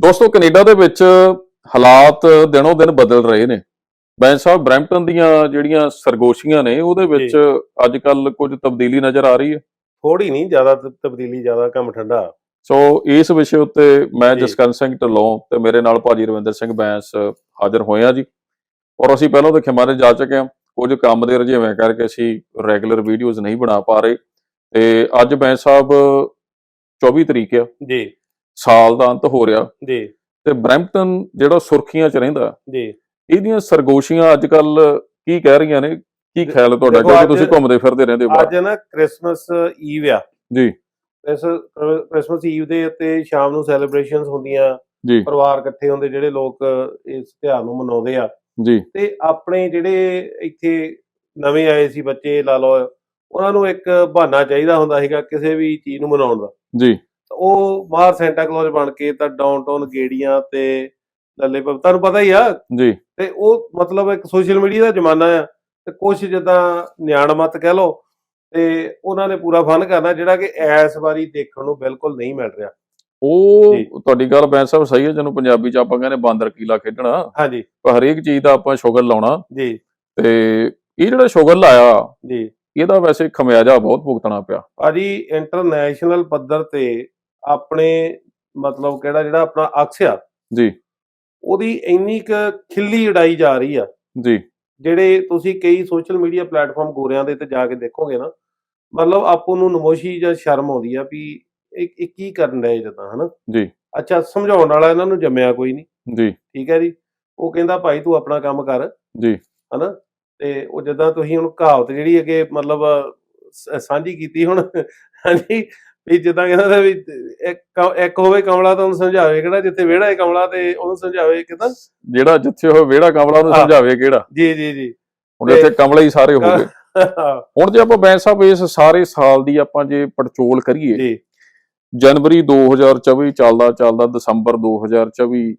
ਦੋਸਤੋ ਕੈਨੇਡਾ ਦੇ ਵਿੱਚ ਹਾਲਾਤ ਦਿਨੋਂ ਦਿਨ ਬਦਲ ਰਹੇ ਨੇ। ਬੈਂਸ ਸਾਹਿਬ ਬ੍ਰੈਂਪਟਨ ਦੀਆਂ ਜਿਹੜੀਆਂ ਸਰਗੋਸ਼ੀਆਂ ਨੇ ਉਹਦੇ ਵਿੱਚ ਅੱਜ ਕੱਲ ਕੁਝ ਤਬਦੀਲੀ ਨਜ਼ਰ ਆ ਰਹੀ ਹੈ? ਥੋੜੀ ਨਹੀਂ ਜ਼ਿਆਦਾ ਤਬਦੀਲੀ ਜ਼ਿਆਦਾ ਕੰਮ ਠੰਡਾ। ਸੋ ਇਸ ਵਿਸ਼ੇ ਉੱਤੇ ਮੈਂ। ਜਸਕਰਨ ਸਿੰਘ ਢਿੱਲੋਂ ਤੇ ਮੇਰੇ ਨਾਲ ਭਾਜੀ ਰਵਿੰਦਰ ਸਿੰਘ ਬੈਂਸ ਹਾਜ਼ਰ ਹੋਏ ਆ ਜੀ। ਔਰ ਅਸੀਂ ਪਹਿਲਾਂ ਤਾਂ ਖਿਮਾਰੇ ਜਾ ਚੁੱਕੇ ਹਾਂ। ਕੁਝ ਕੰਮ ਦੇ ਰੁਝੇਵਿਆਂ ਕਰਕੇ ਅਸੀਂ ਰੈਗੂਲਰ ਵੀਡੀਓਜ਼ ਨਹੀਂ ਬਣਾ ਪਾ ਰਹੇ। ਤੇ ਅੱਜ ਬੈਂਸ ਸਾਹਿਬ 24 ਤਰੀਕ ਆ। ਜੀ। ਸਾਲ ਦਾ ਅੰਤ ਹੋ ਰਿਹਾ। ਜੀ। ਤੇ ਬ੍ਰੈਂਪਟਨ ਜਿਹੜਾ ਸੁਰਖੀਆਂ 'ਚ ਰਹਿੰਦਾ ਜੀ। ਇਹਦੀਆਂ ਸਰਗੋਸ਼ੀਆਂ ਅੱਜ ਕੱਲ ਕੀ ਕਹਿ ਰਹੀਆਂ ਨੇ? ਕੀ ਖਿਆਲ ਹੈ ਤੁਹਾਡਾ? ਕਿਉਂਕਿ ਤੁਸੀਂ ਘੁੰਮਦੇ ਫਿਰਦੇ ਰਹਿੰਦੇ ਹੋ ਅੱਜ ਨਾ ਕ੍ਰਿਸਮਸ ਈਵ ਆ। ਜੀ। ਇਸ ਕ੍ਰਿਸਮਸ ਈਵ ਦੇ ਉੱਤੇ ਸ਼ਾਮ ਨੂੰ ਸੈਲੀਬ੍ਰੇਸ਼ਨਸ ਹੁੰਦੀਆਂ ਜੀ। ਪਰਿਵਾਰ ਇਕੱਠੇ ਹੁੰਦੇ ਜਿਹੜੇ ਲੋਕ ਇਸ ਤਿਉਹਾਰ ਨੂੰ ਮਨਾਉਂਦੇ ਆ। ਜੀ। ਤੇ ਆਪਣੇ ਜਿਹੜੇ ਇੱਥੇ ਨਵੇਂ ਆਏ ਸੀ ਬੱਚੇ ਲਾ ਲਓ ਉਹਨਾਂ ਨੂੰ ਇੱਕ ਬਹਾਨਾ ਚਾਹੀਦਾ ਹੁੰਦਾ ਸੀਗਾ ਕਿਸੇ ਵੀ ਚੀਜ਼ ਨੂੰ ਮਨਾਉਣ ਦਾ। ਜੀ। ਉਹ ਬਾਹਰ ਸੈਂਟਾ ਕਲੌਜ ਬਣ ਕੇ ਤਾਂ ਡਾਊਨਟਾਊਨ ਗੇੜੀਆਂ ਤੇ ਲੱਲੇ ਪੱਬ ਤੁਹਾਨੂੰ ਪਤਾ ਹੀ ਆ। ਜੀ। ਤੇ ਉਹ ਮਤਲਬ ਇੱਕ ਸੋਸ਼ਲ ਮੀਡੀਆ ਦਾ ਜ਼ਮਾਨਾ ਆ। ਤੇ ਕੁਝ ਜਿੱਦਾਂ ਨਿਆਣ ਮਤ ਕਹਿ ਲਓ ਤੇ ਉਹਨਾਂ ਨੇ ਪੂਰਾ ਫਨ ਕਰਨਾ ਜਿਹੜਾ ਕਿ ਇਸ ਵਾਰੀ ਦੇਖਣ ਨੂੰ ਬਿਲਕੁਲ ਨਹੀਂ ਮਿਲ ਰਿਹਾ। ਉਹ। ਤੁਹਾਡੀ ਗੱਲ ਬੈਂਸ ਸਾਹਿਬ ਸਹੀ ਹੈ ਜਿਹਨੂੰ ਪੰਜਾਬੀ ਚ ਆਪਾਂ ਕਹਿੰਦੇ ਬਾਂਦਰ ਕੀਲਾ ਖੇਡਣਾ। ਹਾਂਜੀ। ਪਰ ਹਰੇਕ ਚੀਜ਼ ਦਾ ਆਪਾਂ ਸ਼ੁਗਰ ਲਾਉਣਾ। ਜੀ। ਤੇ ਇਹ ਜਿਹੜਾ ਸ਼ੁਗਰ ਲਾਇਆ ਜੀ। ਇਹਦਾ ਵੈਸੇ ਖਮਿਆਜਾ ਬਹੁਤ ਭੁਗਤਣਾ ਪਿਆ। ਭਾਜੀ ਇੰਟਰਨੈਸ਼ਨਲ ਪੱਧਰ ਤੇ ਆਪਣੇ ਮਤਲਬ ਕਿਹੜਾ ਜਿਹੜਾ ਆਪਣਾ ਅਕਸ ਆ ਜੀ। ਉਹਦੀ ਇੰਨੀ ਕੁ ਖਿੱਲੀ ਉਡਾਈ ਜਾ ਰਹੀ ਆ। ਜੀ। ਜਿਹੜੇ ਤੁਸੀਂ ਕਈ ਸੋਸ਼ਲ ਮੀਡੀਆ ਪਲੇਟਫਾਰਮ ਗੋਰਿਆਂ ਦੇ ਤੇ ਜਾ ਕੇ ਦੇਖੋਗੇ ਨਾ ਮਤਲਬ ਆਪੋ ਨੂੰ ਨਮੋਸ਼ੀ ਜਾਂ ਸ਼ਰਮ ਆਉਂਦੀ ਆ ਵੀ ਇਹ ਇਹ ਕੀ ਕਰਨ ਡਏ ਜਦਾਂ ਹਨਾ? ਜੀ। ਅੱਛਾ ਸਮਝਾਉਣ ਵਾਲਾ ਇਹਨਾਂ ਨੂੰ ਜੰਮਿਆ ਕੋਈ ਨਹੀਂ। ਜੀ। ਠੀਕ ਹੈ ਜੀ। ਉਹ ਕਹਿੰਦਾ ਭਾਈ ਤੂੰ ਆਪਣਾ ਕੰਮ ਕਰ। ਜੀ। ਹਨਾ? ਤੇ ਉਹ ਜਦਾਂ ਤੁਸੀਂ ਹੁਣ ਕਹਾਵਤ ਜਿਹੜੀ ਅੱਗੇ ਮਤਲਬ ਸਾਂਝੀ ਕੀਤੀ ਹੁਣ ਹਾਂਜੀ ਵੀ ਜਿੱਦਾਂ ਕਹਿੰਦਾ ਵੀ ਇੱਕ ਇੱਕ ਹੋਵੇ ਕਮਲਾ ਤਾਂ ਉਹਨੂੰ ਸਮਝਾਵੇ ਕਿਹੜਾ ਜਿੱਥੇ ਵਿਹੜਾ ਹੈ ਕਮਲਾ ਤੇ ਉਹਨੂੰ ਸਮਝਾਵੇ ਕਿਦਾਂ? ਜਿਹੜਾ ਜਿੱਥੇ ਉਹ ਵਿਹੜਾ ਕਮਲਾ ਉਹਨੂੰ। ਸਮਝਾਵੇ ਕਿਹੜਾ? ਜੀ ਜੀ ਜੀ। ਹੁਣ ਇੱਥੇ ਕਮਲੇ ਹੀ ਸਾਰੇ ਹੋ ਗਏ। ਹੁਣ ਜੇ ਆਪਾਂ ਬੈਂਸ ਸਾਹਿਬ ਇਸ ਸਾਰੇ ਸਾਲ ਦੀ ਆਪਾਂ ਜੇ ਪੜਚੋਲ ਕਰੀਏ ਜੀ। ਜਨਵਰੀ 2024 ਚੱਲਦਾ ਚੱਲਦਾ ਦਸੰਬਰ 2024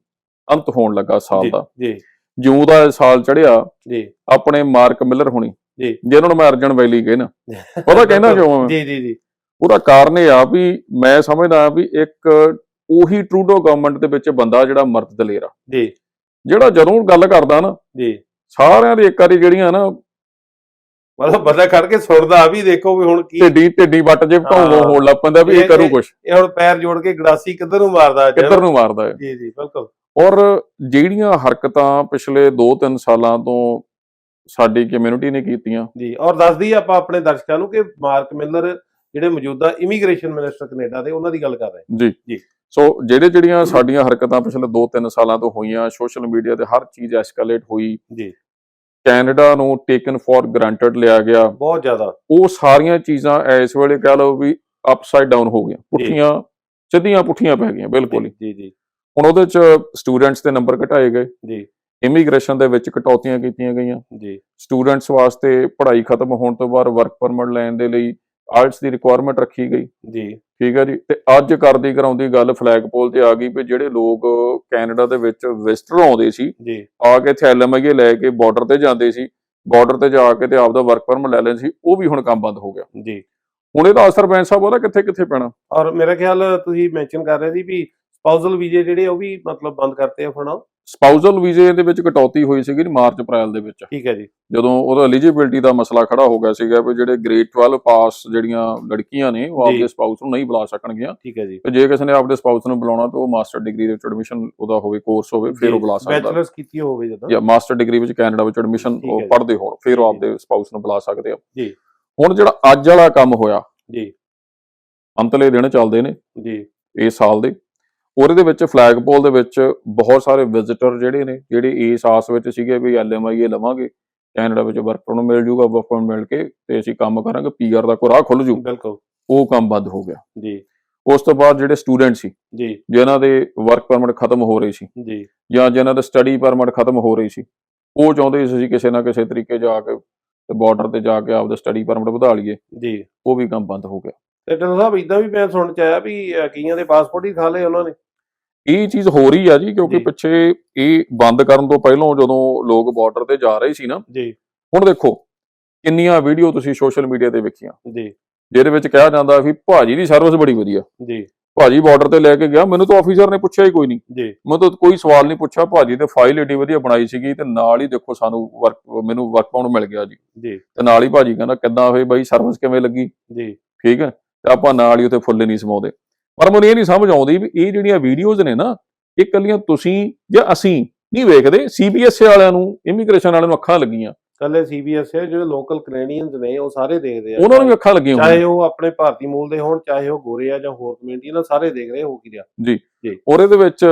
ਅੰਤ ਹੋਣ ਲੱਗਾ ਸਾਲ ਦਾ। ਜੀ। ਜੂਨ ਦਾ ਸਾਲ ਚੜਿਆ ਜੀ। ਆਪਣੇ ਮਾਰਕ ਮਿਲਰ ਹੋਣੀ। ਜੀ। ਜਿਹਨਾਂ ਨੂੰ ਮੈਂ ਅਰਜਨ ਵੈਲੀ ਕਹਿਣਾ ਪਤਾ ਕਹਿੰਦਾ ਕਿਉਂ? ਜੀ ਜੀ ਜੀ। ਉਹਦਾ ਕਾਰਨ ਇਹ ਆ ਵੀ ਮੈਂ ਸਮਝਦਾ ਵੀ ਇੱਕ ਉਹੀ ਟਰੂਡੋ ਗਵਰਨਮੈਂਟ ਦੇ ਵਿੱਚ ਬੰਦਾ ਜਿਹੜਾ ਮਰਦ ਦਲੇਰ ਆ। ਜੀ। ਜਿਹੜਾ ਜਦੋਂ ਗੱਲ ਕਰਦਾ ਨਾ ਜੀ। ਸਾਰਿਆਂ ਦੀ ਇੱਕ ਵਾਰੀ ਜਿਹੜੀਆਂ ਨਾ ਮਤਲਬ ਬੰਦਾ ਖੜ ਕੇ ਸੁਣਦਾ ਆ ਵੀ ਦੇਖੋ ਵੀ ਹੁਣ ਕੀ ਢਿੱਡੀ ਢਿੱਡੀ ਵੱਟ ਜੇ ਹਾਂ। ਹੋਣ ਲੱਗ ਪੈਂਦਾ ਵੀ ਇਹ ਕਰੂ ਕੁਛ। ਇਹ ਹੁਣ ਪੈਰ ਜੋੜ ਕੇ ਗੜਾਸੀ ਕਿੱਧਰ ਨੂੰ ਮਾਰਦਾ ਕਿੱਧਰ ਨੂੰ ਮਾਰਦਾ ਹੈ ਜੀ ਜੀ ਬਿਲਕੁਲ। ਔਰ ਜਿਹੜੀਆਂ ਹਰਕਤਾਂ ਪਿਛਲੇ 2-3 ਸਾਲਾਂ ਤੋਂ ਸਾਡੀ ਕਮਿਊਨਿਟੀ ਨੇ ਕੀਤੀਆਂ। ਜੀ ਔਰ ਦੱਸਦੀ ਆਪਾਂ ਆਪਣੇ ਦਰਸ਼ਕਾਂ ਨੂੰ ਕਿ ਮਾਰਕ ਮਿਲਰ ਜਿਹੜੇ ਮੌਜੂਦਾ ਇਮੀਗ੍ਰੇਸ਼ਨ ਮਿਨਿਸਟਰ ਕੈਨੇਡਾ ਦੇ ਉਹਨਾਂ ਦੀ ਗੱਲ ਕਰ ਰਹੇ ਜੀ। ਜੀ। ਸੋ ਜਿਹੜੇ ਜਿਹੜੀਆਂ ਸਾਡੀਆਂ ਹਰਕਤਾਂ ਪਿਛਲੇ 2-3 ਸਾਲਾਂ ਤੋਂ ਹੋਈਆਂ ਸੋਸ਼ਲ ਮੀਡੀਆ ਤੇ ਹਰ ਚੀਜ਼ ਐਸਕੇਲੇਟ ਹੋਈ। ਜੀ। ਕੈਨੇਡਾ ਨੂੰ ਟੇਕਨ ਫॉर ਗ੍ਰਾਂਟਡ ਲਿਆ ਗਿਆ। ਬਹੁਤ ਜ਼ਿਆਦਾ। ਉਹ ਸਾਰੀਆਂ ਚੀਜ਼ਾਂ ਇਸ ਵੇਲੇ ਕਹਿ ਲਓ ਵੀ ਅਪਸਾਈਡ ਡਾਊਨ ਹੋ ਗਈਆਂ। ਪੁੱਠੀਆਂ ਸਿੱਧੀਆਂ ਪੁੱਠੀਆਂ ਪੈ ਗਈਆਂ ਬਿਲਕੁਲ ਜੀ ਜੀ ਹੁਣ ਉਹਦੇ ਚ ਸਟੂਡੈਂਟਸ ਦੇ ਨੰਬਰ ਘਟਾਏ ਗਏ। ਜੀ। ਇਮੀਗ੍ਰੇਸ਼ਨ ਦੇ ਵਿੱਚ ਕਟੌਤੀਆਂ ਕੀਤੀਆਂ ਗਈਆਂ। ਜੀ। ਸਟੂਡੈਂਟਸ ਵਾਸਤੇ ਪੜ੍ਹਾਈ ਖਤਮ ਹੋਣ ਤੋਂ ਬਾਅਦ ਵਰਕ ਪਰਮਿਟ ਲੈਣ ਦੇ ਲਈ ਆਇਲਟਸ ਦੀ ਰਿਕੁਆਇਰਮੈਂਟ ਰੱਖੀ ਗਈ। ਜੀ। ਠੀਕ ਹੈ ਜੀ? ਤੇ ਅੱਜ ਕਰਦੀ ਕਰਾਉਂਦੀ ਗੱਲ ਫਲੈਗ ਪੋਲ ਤੇ ਆ ਗਈ ਵੀ ਜਿਹੜੇ ਲੋਕ ਕੈਨੇਡਾ ਦੇ ਵਿੱਚ ਵਿਜ਼ਟਰ ਆਉਂਦੇ ਸੀ ਜੀ। ਆ ਕੇ ਇੱਥੇ ਐਲਐਮਆਈ ਲੈ ਕੇ ਬਾਰਡਰ ਤੇ ਜਾਂਦੇ ਸੀ ਬਾਰਡਰ ਤੇ ਜਾ ਕੇ ਤੇ ਆਪਦਾ ਵਰਕ ਪਰਮਿਟ ਲੈ ਲੈਂਦੇ ਸੀ ਉਹ ਵੀ ਹੁਣ ਕੰਮ ਬੰਦ ਹੋ ਗਿਆ। ਜੀ। ਹੁਣ ਇਹਦਾ ਅਸਰ ਬੈਂਸ ਸਾਹਿਬ ਉਹਦਾ ਕਿੱਥੇ ਕਿੱਥੇ ਪੈਣਾ? ਔਰ ਮੇਰਾ ਖਿਆਲ ਤੁਸੀਂ ਮੈਂਸ਼ਨ ਕਰ ਰਹੇ ਸੀ ਵੀ ਸਪਾਊਸਲ ਵੀਜ਼ੇ ਜਿਹੜੇ ਉਹ ਵੀ ਮਤਲਬ ਬੰਦ ਕਰਤੇ ਆ ਫਣਾ ਸਪਾਊਸਲ ਵੀਜ਼ੇ ਦੇ ਵਿੱਚ ਕਟੌਤੀ ਹੋਈ ਸੀਗੀ ਮਾਰਚ ਅਪ੍ਰੈਲ ਦੇ ਵਿੱਚ। ਠੀਕ ਹੈ ਜੀ। ਜਦੋਂ ਉਹਦਾ ਐਲੀਜੀਬਿਲਟੀ ਦਾ ਮਸਲਾ ਖੜਾ ਹੋ ਗਿਆ ਸੀਗਾ ਵੀ ਜਿਹੜੇ ਗ੍ਰੇਡ 12 ਪਾਸ ਜਿਹੜੀਆਂ ਲੜਕੀਆਂ ਨੇ ਉਹ। ਆਪਦੇ ਸਪਾਊਸ ਨੂੰ ਨਹੀਂ ਬੁਲਾ ਸਕਣਗੀਆਂ। ਠੀਕ ਹੈ ਜੀ। ਤੇ ਜੇ ਕਿਸੇ ਨੇ ਆਪਦੇ ਸਪਾਊਸ ਨੂੰ ਬੁਲਾਉਣਾ ਤਾਂ ਉਹ ਮਾਸਟਰ ਡਿਗਰੀ ਦੇ ਵਿੱਚ ਐਡਮਿਸ਼ਨ ਉਹਦਾ ਹੋਵੇ ਕੋਰਸ ਹੋਵੇ ਫਿਰ ਉਹ ਬੁਲਾ ਸਕਦਾ। ਬੈਚਲਰਸ ਕੀਤੀ ਹੋਵੇ ਜਦੋਂ। ਜਾਂ ਮਾਸਟਰ ਡਿਗਰੀ ਵਿੱਚ ਕੈਨੇਡਾ ਵਿੱਚ ਐਡਮਿਸ਼ਨ ਉਹ। ਪੜ੍ਹਦੇ ਹੋਣ ਫਿਰ ਉਹ। ਆਪਦੇ ਸਪਾਊਸ ਨੂੰ ਬੁਲਾ ਸਕਦੇ ਆ। ਜੀ। ਹੁਣ ਜਿਹੜਾ ਅੱਜ ਵਾਲਾ ਕੰਮ ਹੋਇਆ ਜੀ। ਅੰਤਲੇ ਦਿਨ ਚੱਲਦੇ ਨੇ ਜੀ। ਇਸ ਸਾਲ ਦੇ। ਉਹਦੇ ਦੇ ਵਿੱਚ ਫਲੈਗ ਪੋਲ ਦੇ ਵਿੱਚ ਬਹੁਤ ਸਾਰੇ ਵਿਜ਼ਿਟਰ ਜਿਹੜੇ ਨੇ ਜਿਹੜੇ ਇਸ ਆਸ ਵਿੱਚ ਸੀਗੇ ਵੀ ਐਲਐਮਆਈਏ ਲਵਾਂਗੇ ਕੈਨੇਡਾ ਵਿੱਚ ਵਰਕ ਪਰਮਿਟ ਮਿਲ ਜੂਗਾ ਵਰਕ ਪਰਮਿਟ ਮਿਲ ਕੇ ਤੇ ਅਸੀਂ ਕੰਮ ਕਰਾਂਗੇ ਪੀਆਰ ਦਾ ਕੋਈ ਰਾਹ ਖੁੱਲ ਜੂ। ਬਿਲਕੁਲ। ਉਹ ਕੰਮ ਬੰਦ ਹੋ ਗਿਆ। ਜੀ। ਉਸ ਤੋਂ ਬਾਅਦ ਜਿਹੜੇ ਸਟੂਡੈਂਟ ਸੀ ਜੀ। ਜਿਨ੍ਹਾਂ ਦੇ ਵਰਕ ਪਰਮਿਟ ਖਤਮ ਹੋ ਰਹੇ ਸੀ ਜੀ। ਜਾਂ ਜਿਨ੍ਹਾਂ ਦੇ ਸਟੱਡੀ ਪਰਮਿਟ ਖਤਮ ਹੋ ਰਹੀ ਸੀ ਉਹ ਚਾਹੁੰਦੇ ਸੀ ਕਿਸੇ ਨਾ ਕਿਸੇ ਤਰੀਕੇ ਜਾ ਕੇ ਤੇ ਬਾਰਡਰ ਤੇ ਜਾ ਕੇ ਆਪਦਾ ਸਟੱਡੀ ਪਰਮਿਟ ਵਧਾ ਲਈਏ। ਜੀ। ਉਹ ਵੀ ਕੰਮ ਬੰਦ ਹੋ ਗਿਆ। ਤੇ ਟਨ ਸਾਹਿਬ ਇਦਾਂ ਵੀ ਮੈਂ ਸੁਣ ਚ ਆਇਆ ਵੀ ਕਈਆਂ ਦੇ ਪਾਸਪੋਰਟ ਹੀ ਖਾ ਲਏ ਉਹਨਾਂ ਨੇ। ਇਹ ਚੀਜ਼ ਹੋ ਰਹੀ ਆ ਜੀ ਕਿਉਂਕਿ। ਪਿੱਛੇ ਇਹ ਬੰਦ ਕਰਨ ਤੋਂ ਪਹਿਲਾਂ ਜਦੋਂ ਲੋਕ ਬਾਰਡਰ ਤੇ ਜਾ ਰਹੇ ਸੀ ਨਾ ਜੀ। ਹੁਣ ਦੇਖੋ ਕਿੰਨੀਆਂ ਵੀਡੀਓ ਤੁਸੀਂ ਸੋਸ਼ਲ ਮੀਡੀਆ ਤੇ ਵੇਖੀਆਂ। ਜੀ। ਜਿਹਦੇ ਵਿੱਚ ਕਿਹਾ ਜਾਂਦਾ ਵੀ ਭਾਜੀ ਦੀ ਸਰਵਿਸ ਬੜੀ ਵਧੀਆ। ਜੀ। ਭਾਜੀ ਬਾਰਡਰ ਤੇ ਲੈ ਕੇ ਗਿਆ ਮੈਨੂੰ ਤਾਂ ਆਫੀਸਰ ਨੇ ਪੁੱਛਿਆ ਹੀ ਕੋਈ ਨਹੀਂ। ਜੀ। ਮੈਂ ਤਾਂ ਕੋਈ ਸਵਾਲ ਨਹੀਂ ਪੁੱਛਿਆ ਭਾਜੀ ਤੇ ਫਾਈਲ ਏਡੀ ਵਧੀਆ ਬਣਾਈ ਸੀਗੀ ਤੇ ਨਾਲ ਹੀ ਦੇਖੋ ਸਾਨੂੰ ਵਰਕ ਮੈਨੂੰ ਵਰਕ ਪਾਉਣ ਮਿਲ ਗਿਆ ਜੀ। ਜੀ। ਤੇ ਨਾਲ ਹੀ ਭਾਜੀ ਕਹਿੰਦਾ ਕਿੱਦਾਂ ਹੋਈ ਬਾਈ ਸਰਵਿਸ ਕਿਵੇਂ ਲੱਗੀ? ਜੀ। ਠੀਕ ਹੈ। ਆਪਾਂ ਨਾਲ ਹੀ ਉੱਥੇ ਫੁੱਲੇ ਨਹੀਂ ਸਮਾਉਂਦੇ। ਪਰ ਮੈਨੂੰ ਇਹ ਨਹੀਂ ਸਮਝ ਆਉਂਦੀ ਵੀ ਇਹ ਜਿਹੜੀਆਂ ਵੀਡੀਓਜ਼ ਨੇ ਨਾ ਇਹ ਕੱਲੀਆਂ ਤੁਸੀਂ ਜਾਂ ਅਸੀਂ ਨਹੀਂ ਵੇਖਦੇ ਸੀਬੀਐਸਈ ਵਾਲਿਆਂ ਨੂੰ ਇਮੀਗ੍ਰੇਸ਼ਨ ਵਾਲਿਆਂ ਨੂੰ ਅੱਖਾਂ ਲੱਗੀਆਂ। ਕੱਲੇ ਸੀਬੀਐਸ ਹੈ ਜਿਹੜੇ ਲੋਕਲ ਕੈਨੇਡੀਅਨਸ ਨੇ ਉਹ ਸਾਰੇ ਦੇਖਦੇ ਆ। ਉਹਨਾਂ ਨੂੰ ਵੀ ਅੱਖਾਂ ਲੱਗੀਆਂ ਚਾਹੇ ਉਹ ਆਪਣੇ ਭਾਰਤੀ ਮੂਲ ਦੇ ਹੋਣ ਚਾਹੇ ਉਹ ਗੋਰੇ ਆ ਜਾਂ ਹੋਰ ਕਮਿਊਨਿਟੀ ਨਾਲ ਸਾਰੇ ਦੇਖ ਰਹੇ ਹੋ ਕੀ ਰਿਹਾ। ਔਰ ਇਹਦੇ ਵਿੱਚ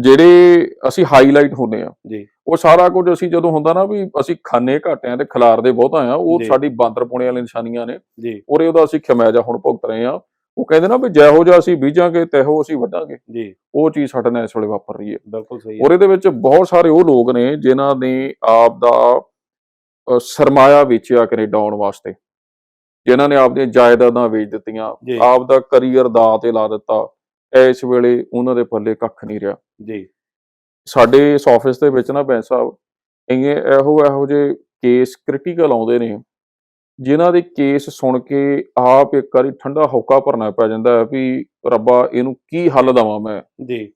ਜਿਹੜੇ ਅਸੀਂ ਹਾਈਲਾਈਟ ਹੁੰਦੇ ਆ ਜੀ। ਉਹ ਸਾਰਾ ਕੁਝ ਅਸੀਂ ਜਦੋਂ ਹੁੰਦਾ ਨਾ ਵੀ ਅਸੀਂ ਖਾਨੇ ਘਾਟਿਆਂ ਤੇ ਖਿਲਾਰਦੇ ਬਹੁਤਾ ਆ ਉਹ। ਸਾਡੀ ਬਾਂਦਰ ਪੁਣੇ ਵਾਲੀਆਂ ਨਿਸ਼ਾਨੀਆਂ ਨੇ। ਜੀ। ਔਰ ਉਹਦਾ ਅਸੀਂ ਖਮਿਆਜਾ ਹੁਣ ਭੁਗਤ ਰਹੇ ਆ ਉਹ ਕਹਿੰਦੇ ਨਾ ਵੀ ਜਿਹੋ ਜਿਹਾ ਅਸੀਂ ਬੀਜਾਂਗੇ ਤੇਹੋ ਅਸੀਂ ਵੱਢਾਂਗੇ। ਜੀ। ਉਹ ਚੀਜ਼ ਸਾਡੇ ਨਾਲ ਇਸ ਵੇਲੇ ਵਾਪਰ ਰਹੀ ਹੈ। ਬਿਲਕੁਲ ਸਹੀ ਔਰ ਇਹਦੇ ਵਿੱਚ ਬਹੁਤ ਸਾਰੇ ਉਹ ਲੋਕ ਨੇ ਜਿਨ੍ਹਾਂ ਨੇ ਆਪ ਦਾ ਸਰਮਾਇਆ ਵੇਚਿਆ ਕੈਨੇਡਾ ਆਉਣ ਵਾਸਤੇ। ਜਿਨ੍ਹਾਂ ਨੇ ਆਪਦੀਆਂ ਜਾਇਦਾਦਾਂ ਵੇਚ ਦਿੱਤੀਆਂ। ਆਪ ਦਾ ਕਰੀਅਰ ਦਾ ਤੇ ਲਾ ਦਿੱਤਾ। ਇਸ ਵੇਲੇ ਉਹਨਾਂ ਦੇ ਪੱਲੇ ਕੱਖ ਨਹੀਂ ਰਿਹਾ। ਜੀ। ਸਾਡੇ ਇਸ ਆਫਿਸ ਦੇ ਵਿੱਚ ਨਾ ਬੈਂਸ ਸਾਹਿਬ ਇਹ ਇਹੋ ਇਹੋ ਜਿਹੇ ਕੇਸ ਕ੍ਰਿਟੀਕਲ ਆਉਂਦੇ ਨੇ ਜਿਨ੍ਹਾਂ ਦੇ ਕੇਸ ਸੁਣ ਕੇ ਆਪ ਇੱਕ ਵਾਰੀ ਠੰਡਾ ਹੌਕਾ ਭਰਨਾ ਪੈ ਜਾਂਦਾ ਹੈ ਵੀ ਰੱਬਾ ਇਹਨੂੰ ਕੀ ਹੱਲ ਦਵਾਂ ਮੈਂ। ਜੀ।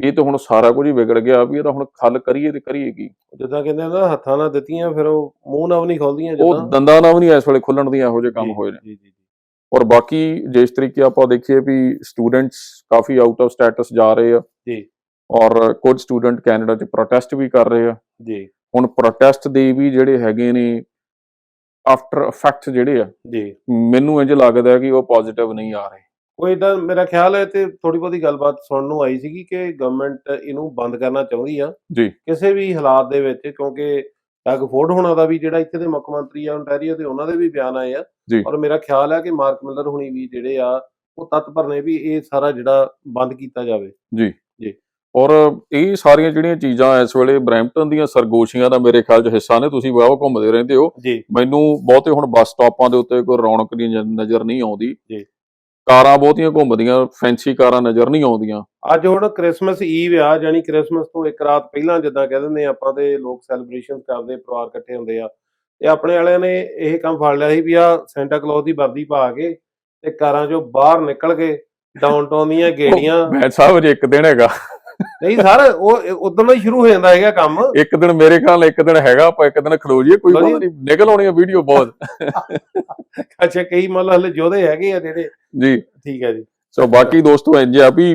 ਇਹ ਤਾਂ ਹੁਣ ਸਾਰਾ ਕੁਝ ਹੀ ਵਿਗੜ ਗਿਆ ਵੀ ਇਹਦਾ ਹੁਣ ਹੱਲ ਕਰੀਏ ਤੇ ਕਰੀਏ ਕੀ। ਜਿੱਦਾਂ ਕਹਿੰਦੇ ਨਾ ਹੱਥਾਂ ਨਾਲ ਦਿੱਤੀਆਂ ਫਿਰ ਉਹ ਮੂੰਹ ਨਾਲ ਵੀ ਨਹੀਂ ਖੋਲਦੀਆਂ ਉਹ ਦੰਦਾਂ ਨਾਲ ਵੀ ਨਹੀਂ ਇਸ ਵੇਲੇ ਖੁੱਲਣ ਦੀਆਂ ਇਹੋ ਜਿਹੇ ਕੰਮ ਜੀ, ਹੋਏ ਨੇ। ਜੀ ਜੀ ਜੀ। ਔਰ ਬਾਕੀ ਜਿਸ ਤਰੀਕੇ ਆਪਾਂ ਦੇਖੀਏ ਵੀ ਸਟੂਡੈਂਟਸ ਕਾਫੀ ਆਊਟ ਆਫ ਸਟੇਟਸ ਜਾ ਰਹੇ ਆ। ਜੀ। ਔਰ ਕੁਝ ਸਟੂਡੈਂਟ ਕੈਨੇਡਾ 'ਚ ਪ੍ਰੋਟੈਸਟ ਵੀ ਕਰ ਰਹੇ ਆ। ਜੀ। ਹੁਣ ਪ੍ਰੋਟੈਸਟ ਦੇ ਵੀ ਜਿਹੜੇ ਹੈਗੇ ਨੇ ਆਫਟਰ ਇਫੈਕਟ ਜਿਹੜੇ ਆ ਜੀ। ਮੈਨੂੰ ਇੰਜ ਲੱਗਦਾ ਕਿ ਉਹ ਪੋਜ਼ਿਟਿਵ ਨਹੀਂ ਆ ਰਹੇ। ਕੋਈ ਇਦਾਂ ਮੇਰਾ ਖਿਆਲ ਹੈ ਤੇ ਥੋੜੀ ਬਹੁਤੀ ਗੱਲਬਾਤ ਸੁਣਨ ਨੂੰ ਆਈ ਸੀਗੀ ਕਿ ਗਵਰਨਮੈਂਟ ਇਹਨੂੰ ਬੰਦ ਕਰਨਾ ਚਾਹੁੰਦੀ ਆ। ਜੀ। ਕਿਸੇ ਵੀ ਹਾਲਾਤ ਦੇ ਵਿੱਚ ਕਿਉਂਕਿ ਡੱਗ ਫੋਰਡ ਹੋਣਾ ਦਾ ਵੀ ਜਿਹੜਾ ਇੱਥੇ ਦੇ ਮੁੱਖ ਮੰਤਰੀ ਆ ontario ਦੇ ਉਹਨਾਂ ਦੇ ਵੀ ਬਿਆਨ ਆਏ ਆ। ਜੀ। ਔਰ ਮੇਰਾ ਖਿਆਲ ਹੈ ਕਿ ਮਾਰਕ ਮਿਲਰ ਹੁਣੀ ਵੀ ਜਿਹੜੇ ਆ ਉਹ ਤਤਪਰ ਨੇ ਵੀ ਇਹ ਸਾਰਾ ਜਿਹੜਾ ਬੰਦ ਕੀਤਾ ਜਾਵੇ। ਔਰ ਇਹ ਸਾਰੀਆਂ ਜਿਹੜੀਆਂ ਚੀਜ਼ਾਂ ਇਸ ਵੇਲੇ ਬਰੈਂਪਟਨ ਦੀਆਂ ਸਰਗੋਸ਼ੀਆਂ ਦਾ ਮੇਰੇ ਖਿਆਲ 'ਚ ਹਿੱਸਾ ਨੇ ਤੁਸੀਂ ਵਾਹ ਘੁੰਮਦੇ ਰਹਿੰਦੇ ਹੋ। ਜੀ। ਮੈਨੂੰ ਬਹੁਤੇ ਹੁਣ ਬੱਸ ਸਟਾਪਾਂ ਦੇ ਉੱਤੇ ਕੋਈ ਰੌਣਕ ਨ- ਨਜ਼ਰ ਨਹੀਂ ਆਉਂਦੀ। ਜੀ। ਕਾਰਾਂ ਬਹੁਤੀਆਂ ਘੁੰਮਦੀਆਂ ਫੈਂਸੀ ਕਾਰਾਂ ਨਜ਼ਰ ਨਹੀਂ ਆਉਂਦੀਆਂ। ਅੱਜ ਹੁਣ ਕ੍ਰਿਸਮਸ ਈਵ ਆ ਜਾਨੀ ਕ੍ਰਿਸਮਸ ਤੋਂ ਇੱਕ ਰਾਤ ਪਹਿਲਾਂ ਜਿੱਦਾਂ ਕਹਿ ਦਿੰਦੇ ਆਪਾਂ ਤੇ ਲੋਕ ਸੈਲੀਬ੍ਰੇਸ਼ਨ ਕਰਦੇ ਪਰਿਵਾਰ ਇਕੱਠੇ ਹੁੰਦੇ ਆ। ਤੇ ਆਪਣੇ ਵਾਲਿਆਂ ਨੇ ਇਹ ਕੰਮ ਫੜ ਲਿਆ ਸੀ ਵੀ ਆ ਸੈਂਟਾ ਕਲੌਸ ਦੀ ਵਰਦੀ ਪਾ ਕੇ ਤੇ ਕਾਰਾਂ ਚੋਂ ਬਾਹਰ ਨਿਕਲ ਕੇ ਡਾਊਨਟਾਊਨ ਦੀਆਂ ਗੇੜੀਆਂ ਮੈਂ ਸਾਹਿਬ ਜੇ ਇੱਕ ਦਿਨ ਹੈਗਾ। ਨਹੀਂ ਸਰ ਉਹ ਉਦੋਂ ਹੀ ਸ਼ੁਰੂ ਹੋ ਜਾਂਦਾ ਹੈਗਾ ਕੰਮ। ਇੱਕ ਦਿਨ ਮੇਰੇ ਖਿਆਲ ਇੱਕ ਦਿਨ ਹੈਗਾ ਆਪਾਂ ਇੱਕ ਦਿਨ ਖਲੋ ਜਾਈਏ ਕੋਈ ਪਤਾ ਨਹੀਂ ਨਿਕਲ ਆਉਣੀ ਆ ਵੀਡੀਓ ਬਹੁਤ। ਅੱਛਾ ਕਈ ਮਤਲਬ ਹਲੇ ਯੋਧੇ ਹੈਗੇ ਆ ਜਿਹੜੇ। ਜੀ। ਠੀਕ ਹੈ ਜੀ। ਸੋ ਬਾਕੀ ਦੋਸਤੋ ਇੰਜ ਆ ਵੀ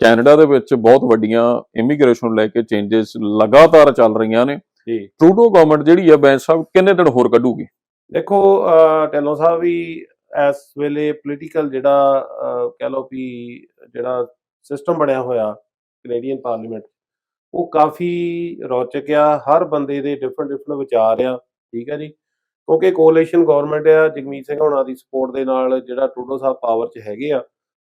ਕੈਨੇਡਾ ਦੇ ਵਿੱਚ ਬਹੁਤ ਵੱਡੀਆਂ ਇਮੀਗ੍ਰੇਸ਼ਨ ਨੂੰ ਲੈ ਕੇ ਚੇਂਜਸ ਲਗਾਤਾਰ ਚੱਲ ਰਹੀਆਂ ਨੇ। ਜੀ। ਟਰੂਡੋ ਗਵਰਨਮੈਂਟ ਜਿਹੜੀ ਆ ਬੈਂਸ ਸਾਹਿਬ ਕਿੰਨੇ ਦਿਨ ਹੋਰ ਕੱਢੂਗੀ? ਦੇਖੋ ਢਿੱਲੋਂ ਸਾਹਿਬ ਵੀ ਇਸ ਵੇਲੇ ਪੋਲੀਟੀਕਲ ਜਿਹੜਾ ਕਹਿ ਲਓ ਵੀ ਜਿਹੜਾ ਸਿਸਟਮ ਬਣਿਆ ਹੋਇਆ ਕੈਨੇਡੀਅਨ ਪਾਰਲੀਮੈਂਟ ਉਹ ਕਾਫੀ ਰੌਚਕ ਆ ਹਰ ਬੰਦੇ ਦੇ ਡਿਫਰੈਂਟ ਡਿਫਰੈਂਟ ਵਿਚਾਰ ਆ ਠੀਕ ਹੈ ਜੀ ਕਿਉਂਕਿ ਕੋਲੀਸ਼ਨ ਗਵਰਨਮੈਂਟ ਆ ਜਗਮੀਤ ਸਿੰਘ ਹੋਣਾ ਦੀ ਸਪੋਰਟ ਦੇ ਨਾਲ ਜਿਹੜਾ ਟਰੂਡੋ ਸਾਹਿਬ ਪਾਵਰ 'ਚ ਹੈਗੇ ਆ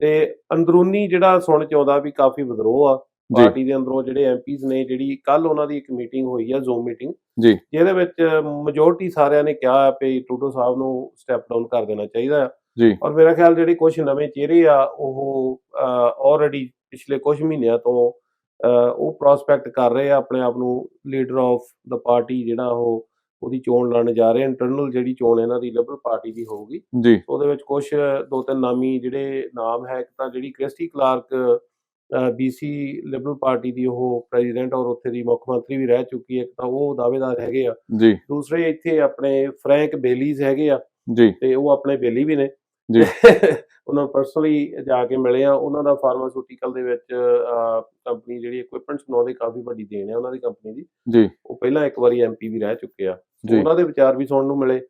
ਤੇ ਅੰਦਰੂਨੀ ਜਿਹੜਾ ਸੁਣ ਚ ਆਉਂਦਾ ਵੀ ਕਾਫੀ ਵਿਦਰੋਹ ਆ। ਪਾਰਟੀ ਦੇ ਅੰਦਰੋਂ ਜਿਹੜੇ ਐਮਪੀਜ਼ ਨੇ ਜਿਹੜੀ ਕੱਲ ਉਹਨਾਂ ਦੀ ਇੱਕ ਮੀਟਿੰਗ ਹੋਈ ਆ ਜ਼ੂਮ ਮੀਟਿੰਗ ਜੀ। ਜਿਹਦੇ ਵਿੱਚ ਮੈਜੋਰਟੀ ਸਾਰਿਆਂ ਨੇ ਕਿਹਾ ਵੀ ਟਰੂਡੋ ਸਾਹਿਬ ਨੂੰ ਸਟੈਪ ਡਾਊਨ ਕਰ ਦੇਣਾ ਚਾਹੀਦਾ ਆ ਜੀ। ਔਰ ਮੇਰਾ ਖਿਆਲ ਜਿਹੜੇ ਕੁਝ ਨਵੇਂ ਚਿਹਰੇ ਆ ਉਹ ਆਲਰੇਡੀ ਪਿਛਲੇ ਕੁਝ ਮਹੀਨਿਆਂ ਤੋਂ ਉਹ ਪ੍ਰੋਸਪੈਕਟ ਕਰ ਰਹੇ ਆ ਆਪਣੇ ਆਪ ਨੂੰ ਲੀਡਰ ਆਫ ਦਾ ਪਾਰਟੀ ਜਿਹੜਾ ਉਹ ਉਹਦੀ ਚੋਣ ਲੜਨ ਜਾ ਰਹੇ ਇੰਟਰਨਲ ਜਿਹੜੀ ਚੋਣ ਇਹਨਾਂ ਦੀ ਲਿਬਰਲ ਪਾਰਟੀ ਦੀ ਹੋਊਗੀ। ਜੀ। ਉਹਦੇ ਵਿੱਚ ਕੁਝ ਦੋ ਤਿੰਨ ਨਾਮੀ ਜਿਹੜੇ ਨਾਮ ਹੈ ਇੱਕ ਤਾਂ ਜਿਹੜੀ Christy Clark BC Liberal Party ਦੀ ਉਹ ਪ੍ਰੈਜ਼ੀਡੈਂਟ ਔਰ ਉੱਥੇ ਦੀ ਮੁੱਖ ਮੰਤਰੀ ਵੀ ਰਹਿ ਚੁੱਕੀ ਹੈ ਇੱਕ ਤਾਂ ਉਹ ਦਾਅਵੇਦਾਰ ਹੈਗੇ ਆ। ਜੀ। ਦੂਸਰੇ ਇੱਥੇ ਆਪਣੇ ਫਰੈਂਕ ਬੇਲੀਜ਼ ਹੈਗੇ ਆ। ਜੀ। ਤੇ ਉਹ ਆਪਣੇ ਬੇਲੀ ਵੀ ਨੇ। ਜੀ। ਉਹਨਾਂ ਨੂੰ ਪਰਸਨਲੀ ਜਾ ਕੇ ਮਿਲੇ ਆ। ਉਹਨਾਂ ਦਾ ਫਾਰਮਾਸਿਊਟੀਕਲ ਦੇ ਵਿੱਚ ਕੰਪਨੀ ਜਿਹੜੀ ਇਕਵਿਪਮੈਂਟਸ ਬਣਾਉਂਦੀ ਕਾਫੀ ਵੱਡੀ ਦੇਣ ਹੈ ਉਹਨਾਂ ਦੀ ਕੰਪਨੀ ਦੀ। ਜੀ। ਉਹ ਪਹਿਲਾਂ ਇੱਕ ਵਾਰੀ ਐਮਪੀ ਵੀ ਰਹਿ ਚੁੱਕੇ ਆ। ਉਹਨਾਂ ਦੇ ਵਿਚਾਰ ਵੀ ਸੁਣਨ ਨੂੰ ਮਿਲੇ।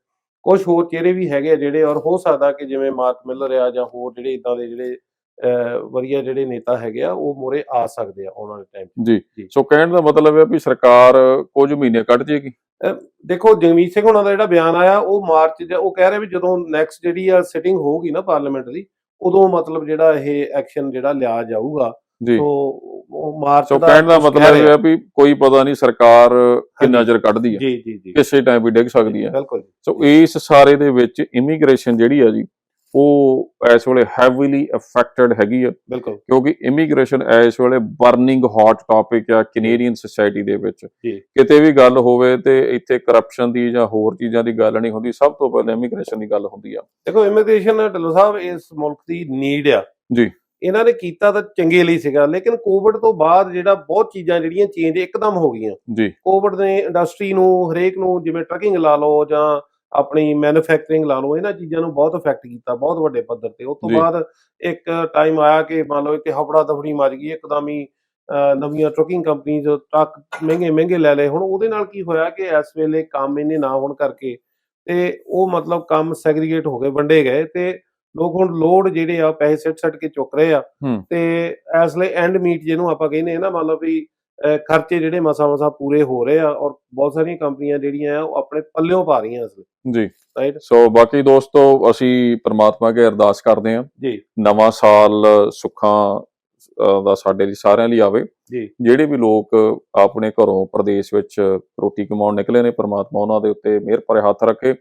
ਕੁਝ ਹੋਰ ਚਿਹਰੇ ਵੀ ਹੈਗੇ ਜਿਹੜੇ ਔਰ ਹੋ ਸਕਦਾ ਕਿ ਜਿਵੇਂ ਮਾਰਕ ਮਿਲਰ ਆ ਜਾਂ ਹੋਰ ਜਿਹੜੇ ਇਦਾਂ ਦੇ ਜਿਹੜੇ ਵਧੀਆ ਜਿਹੜੇ ਨੇਤਾ ਹੈਗੇ ਆ ਉਹ ਮੋਰੇ ਆ ਸਕਦੇ ਆ ਆਉਣ ਵਾਲੇ ਟਾਈਮ ਜੀ। ਜੀ। ਸੋ ਕਹਿਣ ਦਾ ਮਤਲਬ ਹੈ ਵੀ ਸਰਕਾਰ ਕੁਝ ਮਹੀਨੇ ਕੱਢ ਜੇਗੀ? ਦੇਖੋ ਜਗਮੀਤ ਸਿੰਘ ਉਹਨਾਂ ਦਾ ਜਿਹੜਾ ਬਿਆਨ ਆਇਆ ਉਹ ਮਾਰਚ ਚ ਉਹ ਕਹਿ ਰਹੇ ਵੀ ਜਦੋਂ ਨੈਕਸਟ ਜਿਹੜੀ ਆ ਸਿਟਿੰਗ ਹੋਊਗੀ ਨਾ ਪਾਰਲੀਮੈਂਟ ਦੀ ਉਦੋਂ ਮਤਲਬ ਜਿਹੜਾ ਇਹ ਐਕਸ਼ਨ ਜਿਹੜਾ ਲਿਆ ਜਾਊਗਾ। ਜੀ। ਸੋ ਮਾਰਚ ਦਾ ਕਹਿਣ ਦਾ ਮਤਲਬ ਇਹ ਹੈ ਵੀ ਕੋਈ ਪਤਾ ਨਹੀਂ ਸਰਕਾਰ ਕਿੰਨਾ। ਚਿਰ ਕੱਢਦੀ ਹੈ ਜੀ ਜੀ ਜੀ। ਕਿਸੇ ਟਾਈਮ ਵੀ ਡਿੱਗ ਸਕਦੀ ਹੈ ਬਿਲਕੁਲ ਸੋ ਇਸ ਸਾਰੇ ਦੇ ਵਿੱਚ ਇਮੀਗ੍ਰੇਸ਼ਨ ਜਿਹੜੀ ਆ ਜੀ ਉਹ ਇਸ ਵੇਲੇ ਹੈਵੀਲੀ ਅਫੈਕਟਡ ਹੈਗੀ ਆ। ਬਿਲਕੁਲ। ਕਿਉਂਕਿ ਇਮੀਗ੍ਰੇਸ਼ਨ ਇਸ ਵੇਲੇ ਬਰਨਿੰਗ ਹੌਟ ਟਾਪਿਕ ਆ ਕੈਨੇਡੀਅਨ ਸੋਸਾਇਟੀ ਦੇ ਵਿੱਚ। ਕਿਤੇ ਵੀ ਗੱਲ ਹੋਵੇ ਤੇ ਇੱਥੇ ਕਰਪਸ਼ਨ ਦੀ ਜਾਂ ਹੋਰ ਚੀਜ਼ਾਂ ਦੀ ਗੱਲ ਨਹੀਂ ਹੁੰਦੀ ਸਭ ਤੋਂ ਪਹਿਲਾਂ ਇਮੀਗ੍ਰੇਸ਼ਨ ਦੀ ਗੱਲ ਹੁੰਦੀ ਆ। ਦੇਖੋ ਇਮੀਗ੍ਰੇਸ਼ਨ ਢਿੱਲੋਂ ਸਾਹਿਬ ਇਸ ਮੁਲਕ ਦੀ ਨੀਡ ਆ। ਜੀ। ਇਹਨਾਂ ਨੇ ਕੀਤਾ ਤਾਂ ਚੰਗੇ ਲਈ ਸੀਗਾ ਲੇਕਿਨ ਕੋਵਿਡ ਤੋਂ ਬਾਅਦ ਜਿਹੜਾ ਬਹੁਤ ਚੀਜ਼ਾਂ ਜਿਹੜੀਆਂ ਚੇਂਜ ਇੱਕਦਮ ਹੋ ਗਈਆਂ। ਜੀ। ਕੋਵਿਡ ਨੇ ਇੰਡਸਟਰੀ ਨੂੰ ਹਰੇਕ ਨੂੰ ਜਿਵੇਂ ਟਰਕਿੰਗ ਲਾ ਲਓ ਜਾਂ ਆਪਣੀ ਮੈਨੂਫੈਕਚਰਿੰਗ ਲਾ ਲਓ ਇਹਨਾਂ ਚੀਜ਼ਾਂ ਨੂੰ ਬਹੁਤ ਇਫੈਕਟ ਕੀਤਾ ਬਹੁਤ ਵੱਡੇ ਪੱਧਰ ਤੇ ਉਸ ਤੋਂ ਜੀ। ਬਾਅਦ ਇੱਕ ਟਾਈਮ ਆਇਆ ਕਿ ਮੰਨ ਲਓ ਕਿ ਹਫੜਾ ਦਫੜੀ ਮਚ ਗਈ ਇੱਕਦਮ ਹੀ ਨਵੀਆਂ ਟਰਕਿੰਗ ਕੰਪਨੀਜ਼ ਟਰੱਕ ਮਹਿੰਗੇ ਮਹਿੰਗੇ ਲੈ ਲਏ ਹੁਣ ਉਹਦੇ ਨਾਲ ਕੀ ਹੋਇਆ ਕਿ ਇਸ ਵੇਲੇ ਕੰਮ ਇੰਨੇ ਨਾ ਹੋਣ ਕਰਕੇ ਤੇ ਉਹ ਮਤਲਬ ਕੰਮ ਸੈਗਰੀਗੇਟ ਹੋ ਗਏ ਵੰਡੇ ਗਏ ਤੇ ਲੋਕ ਹੁਣ ਲੋਡ ਜਿਹੜੇ ਆ ਪੈਸੇ ਸਿੱਟ ਸਿੱਟ ਕੇ ਚੁੱਕ ਰਹੇ ਆ। ਤੇ ਇਸ ਲਈ ਐਂਡ ਮੀਟ ਜਿਹਨੂੰ ਆਪਾਂ ਕਹਿੰਦੇ ਆ ਨਾ ਮੰਨ ਲਓ ਵੀ ਖਰਚੇ ਜਿਹੜੇ ਮਸਾ ਮਸਾ ਪੂਰੇ ਹੋ ਰਹੇ ਆ ਔਰ ਬਹੁਤ ਸਾਰੀਆਂ ਕੰਪਨੀਆਂ ਜਿਹੜੀਆਂ ਆ ਉਹ ਆਪਣੇ ਪੱਲਿਓਂ ਪਾ ਰਹੀਆਂ ਇਸ ਵੇਲੇ ਜੀ। ਰਾਈਟ ਸੋ ਬਾਕੀ ਦੋਸਤੋ ਅਸੀਂ ਪ੍ਰਮਾਤਮਾ ਅੱਗੇ ਅਰਦਾਸ ਕਰਦੇ ਹਾਂ। ਜੀ। ਨਵਾਂ ਸਾਲ ਸੁੱਖਾਂ ਦਾ ਸਾਡੇ ਲਈ ਸਾਰਿਆਂ ਲਈ ਆਵੇ। ਜੀ। ਜਿਹੜੇ ਵੀ ਲੋਕ ਆਪਣੇ ਘਰੋਂ ਪ੍ਰਦੇਸ਼ ਵਿੱਚ ਰੋਟੀ ਕਮਾਉਣ ਨਿਕਲੇ ਨੇ ਪ੍ਰਮਾਤਮਾ ਉਹਨਾਂ ਦੇ ਉੱਤੇ ਮਿਹਰ ਭਰੇ ਹੱਥ ਰੱਖੇ।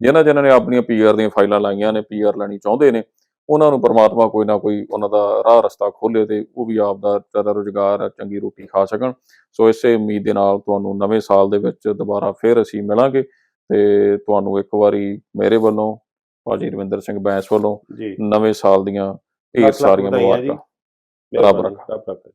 ਜਿਨ੍ਹਾਂ ਜਿਨ੍ਹਾਂ ਨੇ ਆਪਣੀਆਂ ਪੀਆਰ ਦੀਆਂ ਫਾਈਲਾਂ ਲਾਈਆਂ ਨੇ ਪੀਆਰ ਲੈਣੀ ਚਾਹੁੰਦੇ ਨੇ ਉਹਨਾਂ ਨੂੰ ਪ੍ਰਮਾਤਮਾ ਕੋਈ ਨਾ ਕੋਈ ਉਹਨਾਂ ਦਾ ਰਾਹ ਰਸਤਾ ਖੋਲੇ ਤੇ ਉਹ ਵੀ ਆਪ ਦਾ ਜ਼ਿਆਦਾ ਰੁਜ਼ਗਾਰ ਚੰਗੀ ਰੋਟੀ ਖਾ ਸਕਣ। ਸੋ ਇਸੇ ਉਮੀਦ ਦੇ ਨਾਲ ਤੁਹਾਨੂੰ ਨਵੇਂ ਸਾਲ ਦੇ ਵਿੱਚ ਦੁਬਾਰਾ ਫਿਰ ਅਸੀਂ ਮਿਲਾਂਗੇ ਤੇ ਤੁਹਾਨੂੰ ਇੱਕ ਵਾਰੀ ਮੇਰੇ ਵੱਲੋਂ ਭਾਜੀ ਰਵਿੰਦਰ ਸਿੰਘ ਬੈਂਸ ਵੱਲੋਂ ਨਵੇਂ ਸਾਲ ਦੀਆਂ ਢੇਰ ਸਾਰੀਆਂ। ਮੁਬਾਰਕਾਂ। ਰੱਬ ਰੱਖੇ।